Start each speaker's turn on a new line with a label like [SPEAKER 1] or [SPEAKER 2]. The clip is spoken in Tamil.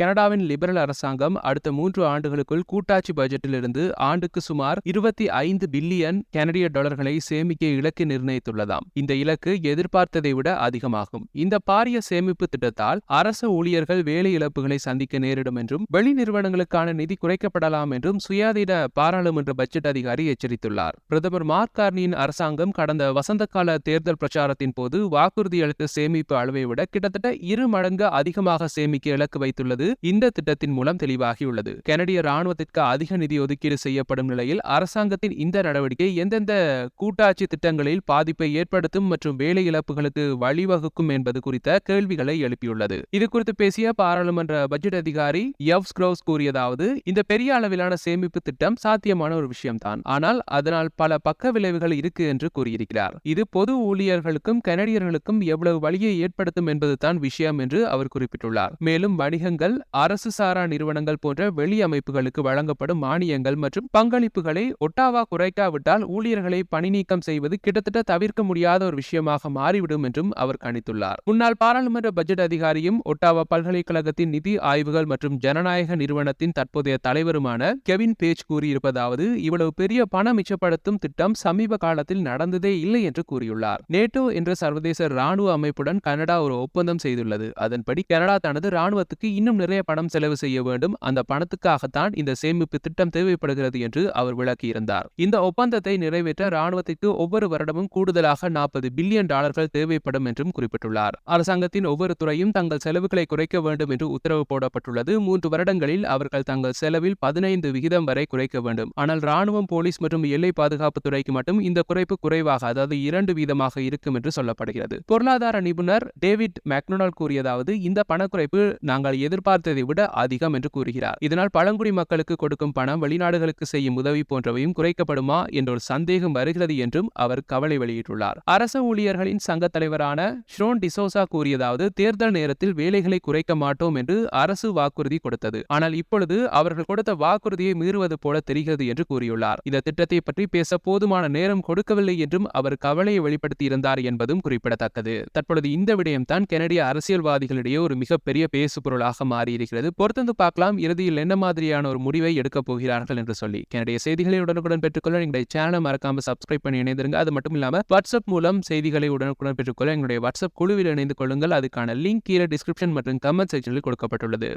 [SPEAKER 1] கனடாவின் லிபரல் அரசாங்கம் அடுத்த மூன்று ஆண்டுகளுக்குள் கூட்டாட்சி பட்ஜெட்டிலிருந்து ஆண்டுக்கு சுமார் இருபத்தி ஐந்து பில்லியன் கனடிய டாலர்களை சேமிக்க இலக்கு நிர்ணயித்துள்ளதாம். இந்த இலக்கு எதிர்பார்த்ததை விட அதிகமாகும். இந்த பாரிய சேமிப்பு திட்டத்தால் அரசு ஊழியர்கள் வேலை இழப்புகளை சந்திக்க நேரிடும் என்றும் வெளி நிறுவனங்களுக்கான நிதி குறைக்கப்படலாம் என்றும் சுயாதீன பாராளுமன்ற பட்ஜெட் அதிகாரி எச்சரித்துள்ளார். பிரதமர் மார்க் கார்னியின் அரசாங்கம் கடந்த வசந்தகால தேர்தல் பிரச்சாரத்தின் போது வாக்குறுதி அளித்த சேமிப்பு அளவை விட கிட்டத்தட்ட இரு மடங்கு அதிகமாக சேமிக்க இலக்கு வைத்துள்ளது என்பது இந்த திட்டத்தின் மூலம் தெளிவாகியுள்ளது. கனடிய ராணுவத்திற்கு அதிக நிதி ஒதுக்கீடு செய்யப்படும் நிலையில் அரசாங்கத்தின் இந்த நடவடிக்கை எந்தெந்த கூட்டாட்சி திட்டங்களில் பாதிப்பை ஏற்படுத்தும் மற்றும் வேலை இழப்புகளுக்கு வழிவகுக்கும் என்பது குறித்த கேள்விகளை எழுப்பியுள்ளது. இது குறித்து பேசிய பாராளுமன்ற பட்ஜெட் அதிகாரி எவ்ஸ் க்ரோஸ் கூறியதாவது இந்த பெரிய அளவிலான சேமிப்பு திட்டம் சாத்தியமான ஒரு விஷயம்தான். ஆனால் அதனால் பல பக்க விளைவுகள் இருக்கு என்று கூறியிருக்கிறார். இது பொது ஊழியர்களுக்கும் கனடியர்களுக்கும் எவ்வளவு வழியை ஏற்படுத்தும் என்பதுதான் விஷயம் என்று அவர் குறிப்பிட்டுள்ளார். மேலும் வணிகங்கள் அரசு சாரா நிறுவனங்கள் போன்ற வெளி அமைப்புகளுக்கு வழங்கப்படும் மானியங்கள் மற்றும் பங்களிப்புகளை ஒட்டாவா குறைக்காவிட்டால் ஊழியர்களை பணி நீக்கம் செய்வது கிட்டத்தட்ட தவிர்க்க முடியாத ஒரு விஷயமாக மாறிவிடும் என்றும் அவர் கணித்துள்ளார். முன்னாள் பாராளுமன்ற பட்ஜெட் அதிகாரியும் ஒட்டாவா பல்கலைக்கழகத்தின் நிதி ஆய்வுகள் மற்றும் ஜனநாயக நிறுவனத்தின் தற்போதைய தலைவருமான கெவின் பேஜ் கூறியிருப்பதாவது இவ்வளவு பெரிய பணம் மிச்சப்படுத்தும் திட்டம் சமீப காலத்தில் நடந்ததே இல்லை என்று கூறியுள்ளார். நேட்டோ என்ற சர்வதேச ராணுவ அமைப்புடன் கனடா ஒரு ஒப்பந்தம் செய்துள்ளது. அதன்படி கனடா தனது ராணுவத்துக்கு இன்னும் நிறைய பணம் செலவு செய்ய வேண்டும். அந்த பணத்துக்காகத்தான் இந்த சேமிப்பு திட்டம் தேவைப்படுகிறது என்று அவர் விளக்கியிருந்தார். இந்த ஒப்பந்தத்தை நிறைவேற்ற ராணுவத்திற்கு ஒவ்வொரு வருடமும் கூடுதலாக நாற்பது பில்லியன் டாலர்கள் தேவைப்படும் என்றும் குறிப்பிட்டுள்ளார். அரசாங்கத்தின் ஒவ்வொரு துறையும் தங்கள் செலவுகளை குறைக்க வேண்டும் என்று உத்தரவு போடப்பட்டுள்ளது. மூன்று வருடங்களில் அவர்கள் தங்கள் செலவில் பதினைந்து விகிதம் வரை குறைக்க வேண்டும். ஆனால் ராணுவம் போலீஸ் மற்றும் எல்லை பாதுகாப்பு துறைக்கு மட்டும் இந்த குறைப்பு குறைவாக அதாவது இரண்டு வீதமாக இருக்கும் என்று சொல்லப்படுகிறது. பொருளாதார நிபுணர் டேவிட் மேக்டொனால்ட் கூறியதாவது இந்த பணக்குறைப்பு நாங்கள் எதிர்பார்த்ததை விட அதிகம் என்று கூறுகிறார். இதனால் பழங்குடி மக்களுக்கு கொடுக்கும் பணம் வெளிநாடுகளுக்கு செய்யும் உதவி போன்றவையும் குறைக்கப்படுமா என்ற ஒரு சந்தேகம் வருகிறது என்றும் அவர் கவலை வெளியிட்டுள்ளார். அரச ஊழியர்களின் சங்க தலைவரான ஷ்ரோன் டிசோசா கூறியதாவது தேர்தல் நேரத்தில் வேலைகளை குறைக்க மாட்டோம் என்று அரசு வாக்குறுதி கொடுத்தது. ஆனால் இப்பொழுது அவர்கள் கொடுத்த வாக்குறுதியை மீறுவது போல தெரிகிறது என்று கூறியுள்ளார். இந்த திட்டத்தை பற்றி பேச போதுமான நேரம் கொடுக்கவில்லை என்றும் அவர் கவலையை வெளிப்படுத்தியிருந்தார் என்பதும் குறிப்பிடத்தக்கது. தற்பொழுது இந்த விடயம்தான் கெனடிய அரசியல்வாதிகளிடையே ஒரு மிகப்பெரிய பேசு மாறி மாறியிருக்கிறது. பொறுத்தந்து பார்க்கலாம். இறுதியில் என்ன மாதிரியான ஒரு முடிவை எடுக்கப் போகிறார்கள் என்று சொல்லி. என்னுடைய செய்திகளை உடனுக்குடன் பெற்றுக்கொள்ள எங்களுடைய சேனலை மறக்காம சப்ஸ்கிரைப் பண்ணி இணைந்திருங்க. அது மட்டும் இல்லாம வாட்ஸ்அப் மூலம் செய்திகளை உடனுக்குடன் பெற்றுக்கொள்ள எங்களுடைய வாட்ஸ்அப் குழுவில் இணைந்து கொள்ளுங்கள். அதுக்கான லிங்க் கீழே டிஸ்கிரிப்ஷன் மற்றும் கமெண்ட் செக்ஷனில் கொடுக்கப்பட்டுள்ளது.